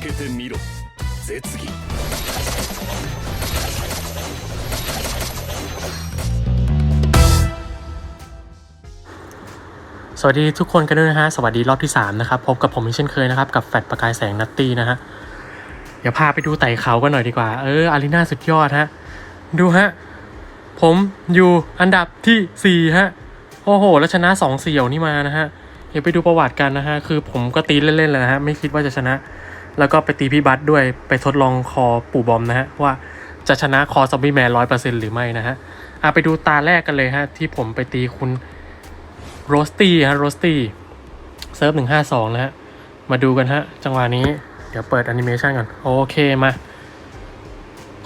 けてみろ絶技 สวัสดีทุกคนกันด้วยนะฮะ สวัสดีรอบที่ 3 นะครับ พบกับผมอีกเช่นเคยนะครับ กับแฟดประกายแสงนัตตี้นะฮะ เดี๋ยวพาไปดูไต่เขากันหน่อยดีกว่า เออ อารีนาสุดยอดฮะ ดูฮะ ผมอยู่อันดับที่ 4 ฮะ โอ้โห แล้วชนะ 2 เสี่ยวนี่มานะฮะ เดี๋ยวไปดูประวัติกันนะฮะ คือผมก็ตีเล่นๆเลยนะฮะ ไม่คิดว่าจะชนะ แล้วก็ไปตีพี่บัตด้วยไปทดลองคอปู่บอมนะฮะว่าจะชนะคอซอมบี้แมนร้อยเปอร์เซ็นต์หรือไม่นะฮะอะไปดูตาแรกกันเลยฮะ ที่ผมไปตีคุณโรสตี้ฮะโรสตี้เซิร์ฟหนึ่งห้าสองนะฮะ มาดูกันฮะ จังหวะนี้ เดี๋ยวเปิดแอนิเมชันก่อน โอเคมา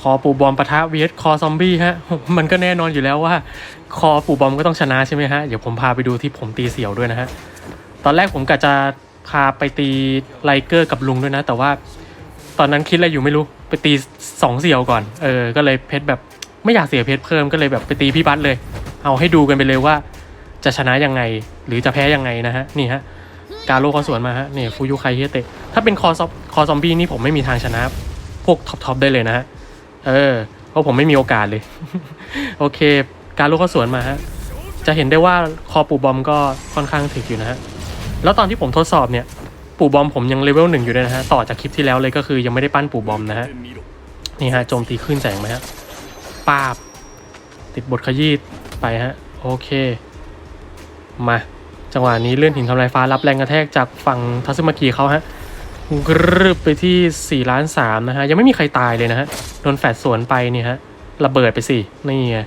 คอปูบอมปะทะเวีคอซอมบี้ฮะ มันก็แน่นอนอยู่แล้วว่า คอปูบอมก็ต้องชนะใช่ไหมฮะ เดี๋ยวผมพาไปดูที่ผมตีเสี่ยวด้วยนะฮะ ตอนแรกผมกะจะ พาไปตีไลเกอร์กับลุงด้วยนะ แต่ว่าตอนนั้นคิดอะไรอยู่ไม่รู้ไปตีสองเสี่ยวก่อน เออ ก็เลยเพชรแบบไม่อยากเสียเพชรเพิ่มก็เลยแบบไปตีพี่บัตเลย เอาให้ดูกันไปเลยว่า จะชนะยังไง หรือจะแพ้ยังไงนะฮะ นี่ฮะ การโลเขาสวนมาฮะนี่ฟูยุไคเฮเตะ ถ้าเป็นคอซอคอซอมบี้นี่ผมไม่มีทางชนะ พวกท็อปทอปได้เลยนะฮะ เออ เพราะผมไม่มีโอกาสเลย โอเค การโลเขาสวนมาฮะ จะเห็นได้ว่าคอปูบอมก็ค่อนข้างถึกอยู่นะฮะ แล้วตอนที่ผมทดสอบเนี่ย ปู่บอมผมยังเลเวลหนึ่งอยู่เลยนะฮะ ต่อจากคลิปที่แล้วเลยก็คือยังไม่ได้ปั้นปู่บอมนะฮะ นี่ฮะโจมตีขึ้นแสงไหมฮะปาบ ติดบทขยี้ไปฮะ โอเค มา จังหวะนี้เลื่อนหินทำลายฟ้ารับแรงกระแทกจากฝั่งทัศมกีเขาฮะกรึบไปที่ 4 ล้าน3นะฮะ ยังไม่มีใครตายเลยนะฮะ โดนแฟดสวนไปนี่ฮะ ระเบิดไปสิ นี่ไง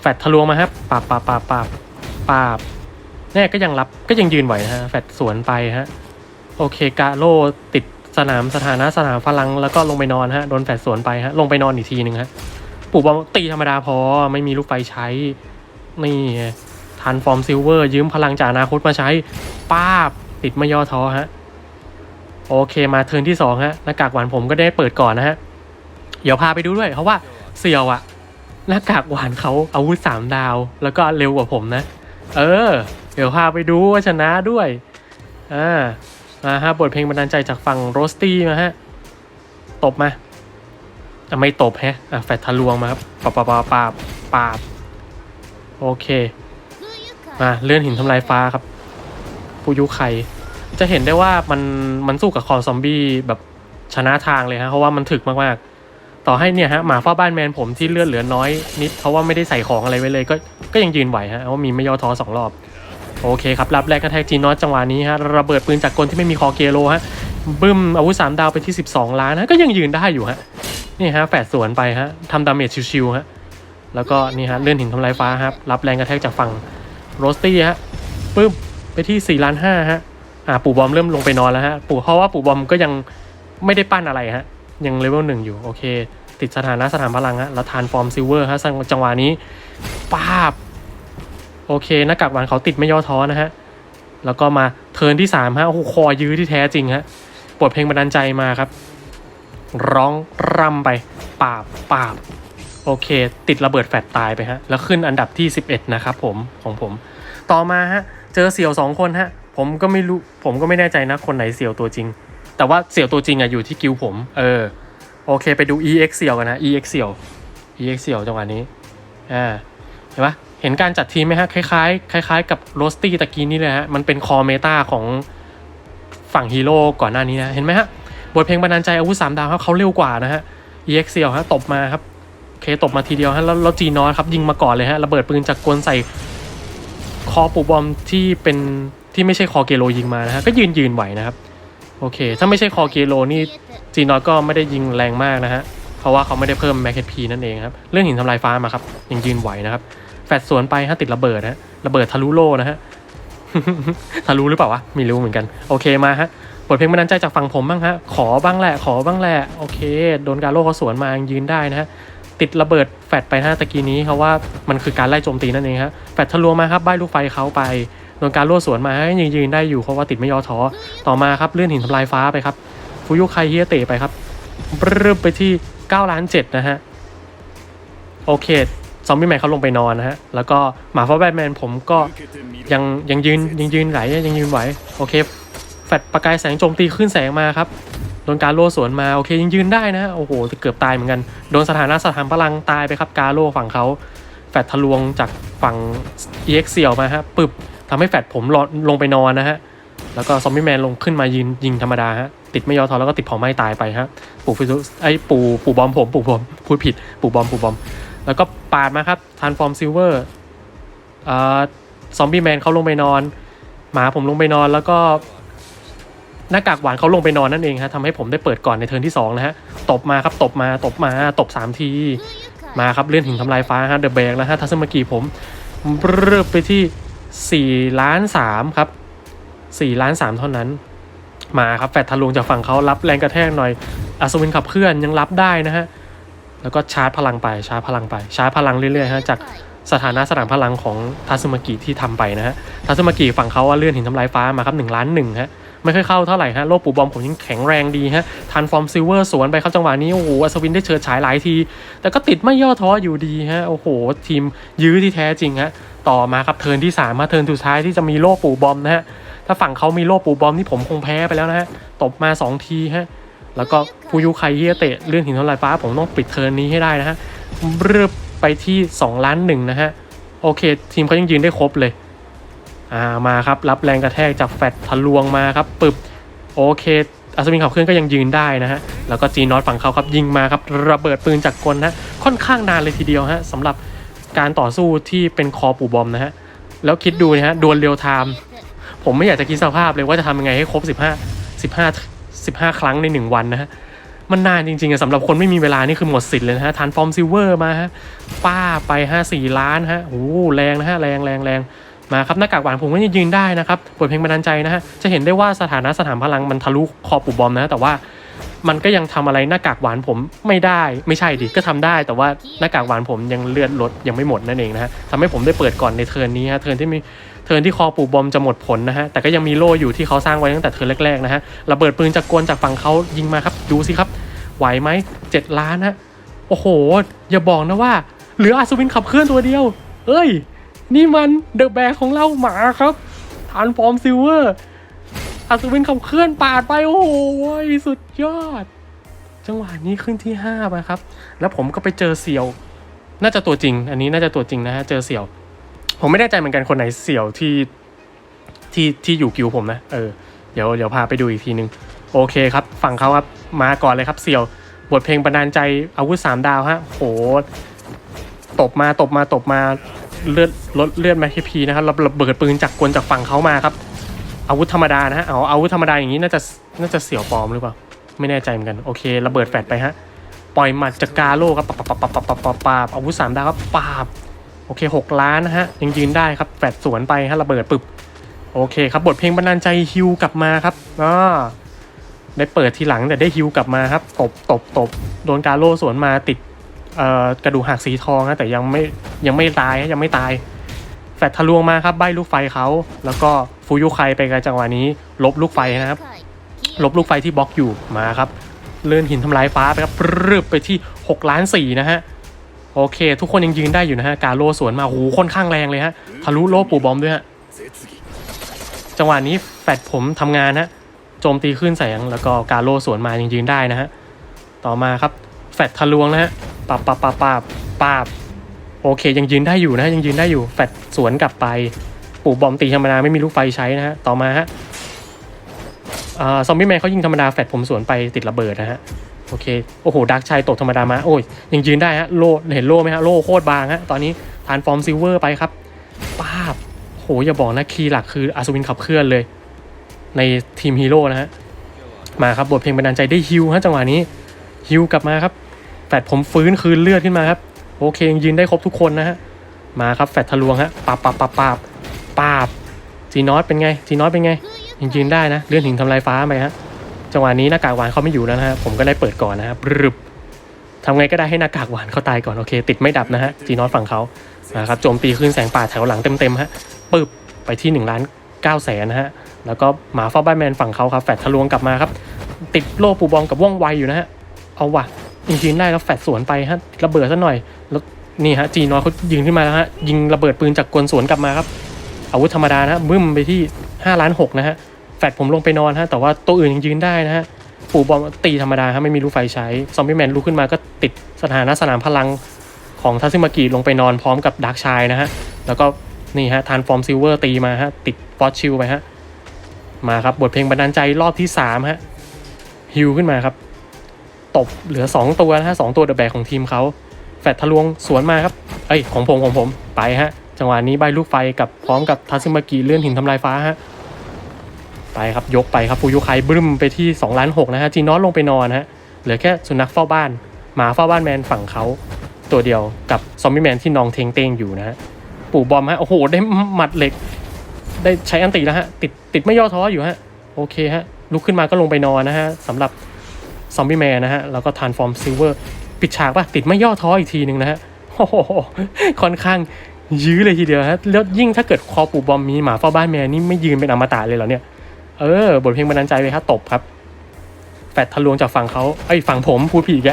แฟดทะลวงมาฮะปาบปาบปาบปาบปาบ แน่ก็ยังรับก็ยังยืนไหวนะฮะแฟดสวนไปฮะโอเคกาโลติดสนามสถานะสนามพลังแล้วก็ลงไปนอนฮะโดนแฟดสวนไปฮะลงไปนอนอีกทีหนึ่งฮะปู่บอมตีธรรมดาพอไม่มีลูกไฟใช้ นี่ทันฟอร์มซิลเวอร์ ยืมพลังจากอนาคตมาใช้ป้าบติดไม่ย่อท้อฮะโอเคมาเทิร์นที่สองฮะหน้ากากหวานผมก็ได้เปิดก่อนนะฮะเดี๋ยวพาไปดูด้วย เพราะว่าเสี่ยวอะหน้ากากหวานเขาอาวุธสามดาว แล้วก็เร็วกว่าผมนะ เออ เดี๋ยวพาไปดูว่าชนะด้วย อ่า มาฮะบทเพลงบันดาลใจจากฝั่งโรสตี้มาฮะ ตบมาอะไม่ตบแฮะ อะแฟดทะลวงมาครับปาบปาบปาบปาบปาบโอเค มาเลื่อนหินทำลายฟ้าครับปูยุไคจะเห็นได้ว่ามันมันสู้กับคอซอมบี้แบบชนะทางเลยฮะเพราะว่ามันถึกมากๆ ต่อให้เนี่ยฮะหมาเฝ้าบ้านแมนผมที่เลือดเหลือน้อยนิดเพราะว่าไม่ได้ใส่ของอะไรไว้เลยก็ก็ยังยืนไหวฮะเพราะว่ามีไม่ย่อท้อสองรอบ โอเคครับรับแรงกระแทกจีนอตจังหวะนี้ฮะระเบิดปืนจากกลที่ไม่มีคอเกโลฮะบึ้มอาวุธสามดาวไปที่ 12 ล้านนะก็ยังยืนได้อยู่ฮะนี่ฮะแฝดสวนไปฮะทำดาเมจชิวๆฮะแล้วก็นี่ฮะเลื่อนหินทำลายฟ้าครับรับแรงกระแทกจากฝั่งโรสตี้ฮะปึ๊บไปที่4ล้านห้าฮะอ่าปู่บอมเริ่มลงไปนอนแล้วฮะปู่เพราะว่าปู่บอมก็ยังไม่ได้ปั้นอะไรฮะยังเลเวลหนึ่งอยู่โอเค ติดสถานะสถานพลังฮะแล้วทานฟอร์มซิลเวอร์ฮะจังหวะนี้ป้าบ โอเคหน้ากากหวานเขาติดไม่ย่อท้อนะฮะ แล้วก็มาเทิร์นที่สามฮะโอ้โหคอยื้อที่แท้จริงฮะบทเพลงบันดาลใจมาครับ ร้องรำไปปาบปาบโอเค ติดระเบิดแฟดตายไปฮะ แล้วขึ้นอันดับที่ 11 นะครับผมของผม ต่อมาฮะ เจอเสี่ยวสองคนฮะ ผมก็ไม่รู้ ผมก็ไม่แน่ใจนะ คนไหนเสี่ยวตัวจริง แต่ว่าเสี่ยวตัวจริงอะอยู่ที่กิวผม เออ โอเค ไปดู EX เสี่ยวกันนะ EX เสี่ยว EX เสี่ยวจังหวะนี้ อ่า เห็นปะ เห็นการจัดทีมไหมฮะ คล้ายๆ คล้าย ๆ กับโรสตี้ตะกี้นี่เลยฮะ มันเป็นคอเมตาของฝั่งฮีโร่ก่อนหน้านี้นะ เห็นไหมฮะ บทเพลงบันดาใจอาวุธสามดาวครับเขาเร็วกว่านะฮะ EX เซียวฮะตบมาครับเคตบมาทีเดียวฮะแล้วแล้วจีนอสครับยิงมาก่อนเลยฮะระเบิดปืนจากกลใส่คอปูบอมที่เป็นที่ไม่ใช่คอเกโลยิงมานะฮะก็ยืนยืนไหวนะครับโอเค ถ้าไม่ใช่คอเกโลนี่จีนอสก็ไม่ได้ยิงแรงมากนะฮะเพราะว่าเขาไม่ได้เพิ่มแมคเคพีนั่นเองครับเรื่องหินทำลายฟ้ามาครับยังยืนไหวนะครับ ฟดสวนไปฮะติดระเบิดฮะระเบิดทะลุโลนะฮะทะลุหรือเปล่าวะไม่รู้เหมือนกัน โอเคมาฮะบทเพลงบันดาลใจจากฝั่งผมบ้างฮะขอบ้างแหละขอบ้างแหละโอเค โดนการโลเขาสวนมายืนได้นะฮะติดระเบิดแฟดไปฮะตะกี้นี้เขาว่ามันคือการไล่โจมตีนั่นเองฮะแฟดทะลวงมาครับใบลูกไฟเขาไปโดนการโลสวนมาให้ยังยืนได้อยู่เพราะว่าติดไม่ย่อท้อต่อมาครับเลื่อนหินทำลายฟ้าไปครับฟูยุไคเฮียเตะไปครับบรึบไปที่9ล้าน7นะฮะโอเค ซอมบี้แมนเขาลงไปนอนนะฮะ แล้วก็หมาฟ้าแบทแมนผมก็ยังยังยืนยังยืนไหลยังยืนไหวโอเคแฟดประกายแสงโจมตีขึ้นแสงมาครับโดนกาโลสวนมาโอเคยังยืนได้นะโอ้โหจะเกือบตายเหมือนกันโดนสถานะสถานพลังตายไปครับกาโลฝั่งเขาแฟดทะลวงจากฝั่งเอ็กเซียวมาฮะปึบทำให้แฟดผมลงไปนอนนะฮะแล้วก็ซอมบี้แมนลงขึ้นมายืนยิงธรรมดาฮะติดไม่ยอทอแล้วก็ติดเผาไหม้ตายไปฮะปู่ฟิวไอ้ปู่ปู่บอมผมปู่บอมพูดผิดปู่บอมปู่บอม แล้วก็ปาดมาครับทานฟอร์มซิลเวอร์ซอมบี้แมนเขาลงไปนอน หมาผมลงไปนอนแล้วก็หน้ากากหวานเขาลงไปนอนนั่นเองฮะทำให้ผมได้เปิดก่อนในเทิร์นที่2นะฮะตบมาครับตบมาตบมาตบ 3 ที มาครับเลื่อนหินทำลายฟ้าฮะเดอะแบกแล้วฮะทัศมกีผมเริ่มไปที่4ล้าน3ครับ4ล้าน3เท่านั้น มาครับแฟดทะลวงจากฝั่งเขารับแรงกระแทกหน่อยอัศวินขับเคลื่อนยังรับได้นะฮะ แล้วก็ชาร์จพลังไปชาร์จพลังไปชาร์จพลังเรื่อยๆฮะจากสถานะสนามพลังของทัศมากิที่ทำไปนะฮะทัศมากิฝั่งเขาว่าเลื่อนหินทำลายฟ้ามาครับ1ล้านหนึ่งฮะไม่ค่อยเข้าเท่าไหร่ฮะโลปูบอมผมยังแข็งแรงดีฮะทันฟอร์มซิลเวอร์สวนไปครับจังหวะนี้ โอ้โหอัศวินได้เฉิดฉายหลายที แต่ก็ติดไม่ย่อท้ออยู่ดีฮะโอ้โห ทีมยื้อที่แท้จริงฮะต่อมาครับเทิร์นที่3มาเทิร์นสุดท้ายที่จะมีโลปูบอมนะฮะถ้าฝั่งเขามีโลปูบอมนี่ผมคงแพ้ไปแล้วนะฮะตบมา 2 ทีฮะ แล้วก็ฟูยุไคเฮียเตะเลื่อนหินทำลายฟ้า ผมต้องปิดเทิร์นนี้ให้ได้นะฮะเริ่มไปที่ 2 ล้านหนึ่งนะฮะ โอเค ทีมเขายังยืนได้ครบเลย อ่ามาครับ รับแรงกระแทกจากแฟดทะลวงมาครับปึบโอเคอัศวินขับเคลื่อนก็ยังยืนได้นะฮะ แล้วก็จีนอตฝั่งเขาครับยิงมาครับ ระเบิดปืนจากกลนะค่อนข้างนานเลยทีเดียวฮะสำหรับการต่อสู้ที่เป็นคอปูบอมนะฮะ แล้วคิดดูนะฮะดวลเรียลไทม์ผมไม่อยากจะคิดสภาพเลยว่าจะทำยังไงให้ครบ 15 15 15 ครั้งใน 1 วันนะฮะมันนานจริงๆอะสำหรับคนไม่มีเวลานี่คือหมดสิทธิ์เลยนะฮะทานฟอร์มซิลเวอร์มาฮะป้าไปห้าสี่ล้านฮะโอ้โหแรงนะฮะแรงแรงแรงมาครับหน้ากากหวานผมก็ยังยืนได้นะครับเปิดเพลงบันดาลใจนะฮะจะเห็นได้ว่าสถานะสถานพลังมันทะลุคอปูบอมนะ แต่ว่ามันก็ยังทำอะไรหน้ากากหวานผมไม่ได้ไม่ใช่ดิก็ทำได้ แต่ว่าหน้ากากหวานผมยังเลือดลดยังไม่หมดนั่นเองนะฮะทำให้ผมได้เปิดก่อนในเทิร์นนี้ฮะเทิร์นที่มี ทิร์นที่คอปูบอมจะหมดผลนะฮะแต่ก็ยังมีโล่อยู่ที่เขาสร้างไว้ตั้งแต่เทิร์นแรกๆนะฮะระเบิดปืนจากกลจากฝั่งเขายิงมาครับดูสิครับ ไหวไหมเจ็ดล้านฮะโอ้โห อย่าบอกนะว่าเหลืออัศวินขับเคลื่อนตัวเดียว เอ้ย นี่มันเดอะแบกของเราหมาครับทานฟอร์มซิลเวอร์อัศวินขับเคลื่อนปาดไปโอ้โหสุดยอด จังหวะนี้ขึ้นที่5ไปครับ แล้วผมก็ไปเจอเสี่ยว น่าจะตัวจริง อันนี้น่าจะตัวจริงนะฮะเจอเสี่ยว ผมไม่แน่ใจเหมือนกันคนไหนเสี่ยวที่ที่ที่อยู่กิวผมนะ เออ เดี๋ยวเดี๋ยวพาไปดูอีกทีนึง โอเคครับ ฝั่งเขาครับ มาก่อนเลยครับเสี่ยว บทเพลงบันดาลใจอาวุธสามดาวฮะ โห ตบมาตบมาตบมา เลือดลดเลือดมาทีพีนะครับระระเบิดปืนจากกลจากฝั่งเขามาครับ อาวุธธรรมดานะฮะ เอาอาวุธธรรมดาอย่างนี้น่าจะน่าจะเสี่ยวปลอมหรือเปล่า ไม่แน่ใจเหมือนกัน โอเค ระเบิดแฟดไปฮะ ปล่อยหมัดจากกาโลครับปับปับปับปับปับปับปับอาวุธสามดาวครับปาบ โอเคหกล้านนะฮะยังยืนได้ครับแฟดสวนไปฮะระเบิดปึบโอเคครับบทเพลงบันาลใจฮิวกลับมาครับอ่าได้เปิดทีหลังแต่ได้ฮิวกลับมาครับตบตบตบโดนกาโลสวนมาติดกระดูกหักสีทองนะแต่ยังไม่ยังไม่ตายฮะยังไม่ตาย แฟดทะลวงมาครับใบลูกไฟเขาแล้วก็ฟูยุไคไปกันจังหวะนี้ ลบลูกไฟนะครับ ลบลูกไฟที่บล็อกอยู่มาครับ เลื่อนหินทำลายฟ้าไปครับปรึบไปที่6ล้านสี่นะฮะ โอเค ทุกคนยังยืนได้อยู่นะฮะ กาโลสวนมาโหค่อนข้างแรงเลยฮะ ทะลุโลปูบอมด้วยฮะ จังหวะนี้แฟดผมทำงานฮะ โจมตีขึ้นแสงแล้วก็กาโลสวนมายังยืนได้นะฮะ ต่อมาครับ แฟดทะลวงนะฮะปับปับปับปับปับโอเค ยังยืนได้อยู่นะยังยืนได้อยู่ แฟดสวนกลับไป ปูบอมตีธรรมดาไม่มีลูกไฟใช้นะฮะ ต่อมาฮะซอมบี้แมนเขายิงธรรมดาแฟดผมสวนไปติดระเบิดนะฮะ โอเค โอ้โหดักชัยตกธรรมดามา โอ้ย ยังยืนได้ฮะ โลเห็นโลไหมฮะ โลโคตรบางฮะ ตอนนี้ทานฟอร์มซิลเวอร์ไปครับป้าบโห อย่าบอกนะ คีย์หลักคืออัศวินขับเคลื่อนเลย ในทีมฮีโร่นะฮะ มาครับ บทเพลงบันดาลใจได้ฮิวฮะจังหวะนี้ ฮิวกลับมาครับ แฟดผมฟื้นคืนเลือดขึ้นมาครับ โอเคยังยืนได้ครบทุกคนนะฮะ มาครับ แฟดทะลวงฮะปาบปาบปาบปาบปาบจีนอตเป็นไง จีนอตเป็นไง ยังยืนได้นะ เลื่อนหินทำลายฟ้าไปฮะ จังหวะนี้หน้ากากหวานเขาไม่อยู่แล้วนะฮะผมก็ได้เปิดก่อนนะครับรึบทำไงก็ได้ให้หน้ากากหวานเขาตายก่อนโอเค ติดไม่ดับนะฮะจีนอตฝั่งเขานะครับโจมตีขึ้นแสงป่าแถวหลังเต็มๆฮะปึ๊บไปที่1ล้าน9แสนนะฮะแล้วก็หมาเฝ้าบ้านแมนฝั่งเขาครับแฟดทะลวงกลับมาครับ ติดโล่ปูบอมกับว่องไวอยู่นะฮะเอาว่ะยิงยืนได้แล้วแฟดสวนไปฮะระเบิดซะหน่อยแล้วนี่ฮะจีนอตเขายิงขึ้นมาแล้วฮะยิงระเบิดปืนจากกลสวนกลับมาครับอาวุธธรรมดานะฮะบึ้มไปที่5ล้าน6นะฮะ ฟดผมลงไปนอนฮะแต่ว่าตัวอื่นยังยืนได้นะฮะปู่บอมตีธรรมดาฮะไม่มีลูกไฟใช้ซอมบี้แมนลุกขึ้นมาก็ติดสถานะสนามพลังของทัซึมากิลงไปนอนพร้อมกับดาร์กชายนะฮะแล้วก็นี่ฮะทานฟอร์มซิลเวอร์ตีมาฮะติดฟอสชิลไปฮะมาครับบทเพลงบันดาลใจรอบที่3ฮะฮิวขึ้นมาครับ ตบเหลือ 2 ตัวนะฮะสองตัวเดอะแบกของทีมเขาแฟดทะลวงสวนมาครับเอ้ยของผมของผมไปฮะจังหวะนี้ใบลูกไฟกับพร้อมกับทัซึมากิเลื่อนหินทำลายฟ้าฮะ ไปครับยกไปครับฟูยุไคบึ้มไปที่2ล้าน6นะฮะจีนอสลงไปนอนฮะเหลือแค่สุนัขเฝ้าบ้าน หมาเฝ้าบ้านแมนฝั่งเขาตัวเดียวกับซอมบี้แมนที่นองเทงเตงอยู่นะฮะปู่บอมฮะโอ้โหได้หมัดเหล็ก ได้ใช้อันติแล้วฮะติดติดไม่ย่อท้ออยู่ฮะโอเคฮะลุกขึ้นมาก็ลงไปนอนนะฮะสำหรับซอมบี้แมนนะฮะแล้วก็ทานฟอร์มซิลเวอร์ปิดฉากป่ะติดไม่ย่อท้ออีกทีหนึ่งนะฮะโอ้โหค่อนข้างยื้อเลยทีเดียวฮะแล้วยิ่งถ้าเกิดคอปู่บอมมีหมาเฝ้าบ้านแมนนี่ไม่ยืนเป็นอมตะเลยเหรอเนี่ย เออบทเพลงบันดาลใจเลยฮะตบครับ แฟดทะลวงจากฝั่งเขาไอ้ฝั่งผมพูดผิดอีแก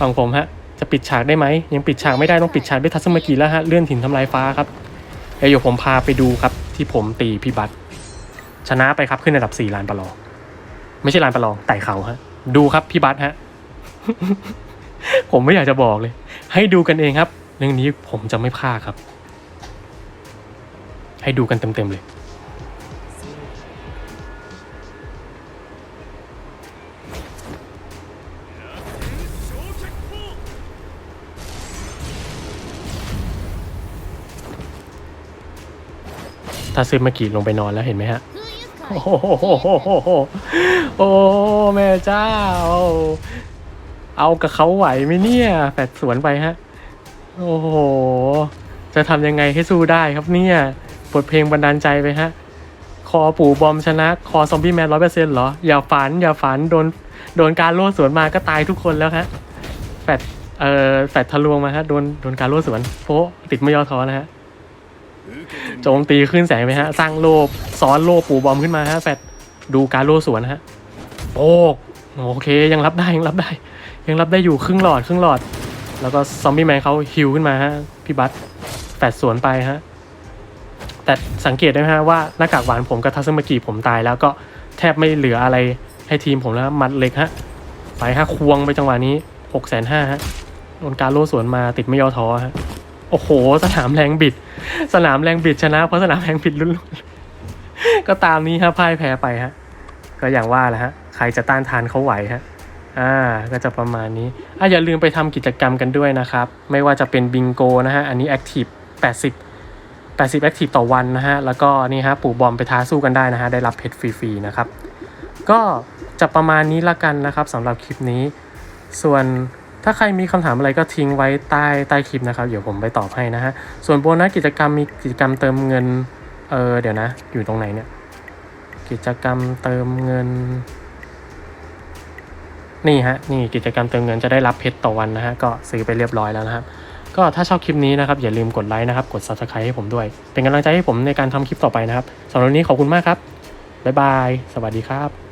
ฝั่งผมฮะจะปิดฉากได้ไหมยังปิดฉากไม่ได้ต้องปิดฉากด้วยทัศมกิแล้วฮะเลื่อนถิ่นทำลายฟ้าครับเดี๋ยวผมพาไปดูครับที่ผมตีพี่บัตชนะไปครับขึ้นอันดับสี่ลานประลองไม่ใช่ลานประลองไต่เขาฮะ ดูครับพี่บัตฮะผมไม่อยากจะบอกเลย ให้ดูกันเองครับ เรื่องนี้ผมจะไม่พลาดครับ ให้ดูกันเต็มๆเลย ถ้าซึมากิลงไปนอนแล้วเห็นไหมฮะ โอ้โหโอ้โหแม่เจ้า เอากับเขาไหวไหมเนี่ยแฝดสวนไปฮะ โอ้โห จะทำยังไงให้สู้ได้ครับเนี่ยบทเพลงบันดาลใจไปฮะ คอปู่บอมชนะ คอซอมบี้แมนร้อยเปอร์เซ็นต์เหรอ อย่าฝัน อย่าฝัน โดน โดนการโล่สวนมาก็ตายทุกคนแล้วฮะแฟดเอ่อแฟดทะลวงมาฮะ โดน โดนการโล่สวนโฟติดไม่ยอท้อนะฮะ โจมตีขึ้นแสงไปฮะ สร้างโลบซ้อนโลบปูบอมขึ้นมาฮะแฟดดูการโลสวนฮะโป๊กโอเคยังรับได้ยังรับได้ ยังรับได้อยู่ครึ่งหลอดครึ่งหลอด แล้วก็ซอมบี้แมนเขาฮิวขึ้นมาฮะพี่บัตแฟดสวนไปฮะแต่สังเกตได้ไหมฮะว่าหน้ากากหวานผมกับทัศมกิผมตายแล้วก็แทบไม่เหลืออะไรให้ทีมผมแล้วมัดเหล็กฮะไปฮะควงไปจังหวะนี้หกแสนห้าฮะโดนการโลสวนมาติดไม่ย่อท้อฮะ โอ้โห สนามแรงบิด สนามแรงบิดชนะ เพราะสนามแรงบิดลุ้นๆก็ตามนี้ฮะพ่ายแพ้ไปฮะ ก็อย่างว่าแหละฮะ ใครจะต้านทานเขาไหวฮะ อ่า ก็จะประมาณนี้ อะอย่าลืมไปทำกิจกรรมกันด้วยนะครับ ไม่ว่าจะเป็นบิงโกนะฮะ อันนี้แอคทีฟ80 80แอคทีฟต่อวันนะฮะ แล้วก็นี่ฮะปู่บอมไปท้าสู้กันได้นะฮะ ได้รับเพชรฟรีๆนะครับ ก็จะประมาณนี้ละกันนะครับสำหรับคลิปนี้ ส่วน ถ้าใครมีคำถามอะไรก็ทิ้งไว้ใต้ใต้คลิปนะครับ เดี๋ยวผมไปตอบให้นะฮะ ส่วนโบนัสกิจกรรมมีกิจกรรมเติมเงิน เออเดี๋ยวนะ อยู่ตรงไหนเนี่ย กิจกรรมเติมเงิน นี่ฮะ นี่กิจกรรมเติมเงินจะได้รับเพชรต่อวันนะฮะ ก็ซื้อไปเรียบร้อยแล้วนะครับ ก็ถ้าชอบคลิปนี้นะครับ อย่าลืมกดไลค์นะครับ กด subscribe ให้ผมด้วย เป็นกำลังใจให้ผมในการทำคลิปต่อไปนะครับสำหรับวันนี้ขอบคุณมากครับบ๊ายบาย สวัสดีครับ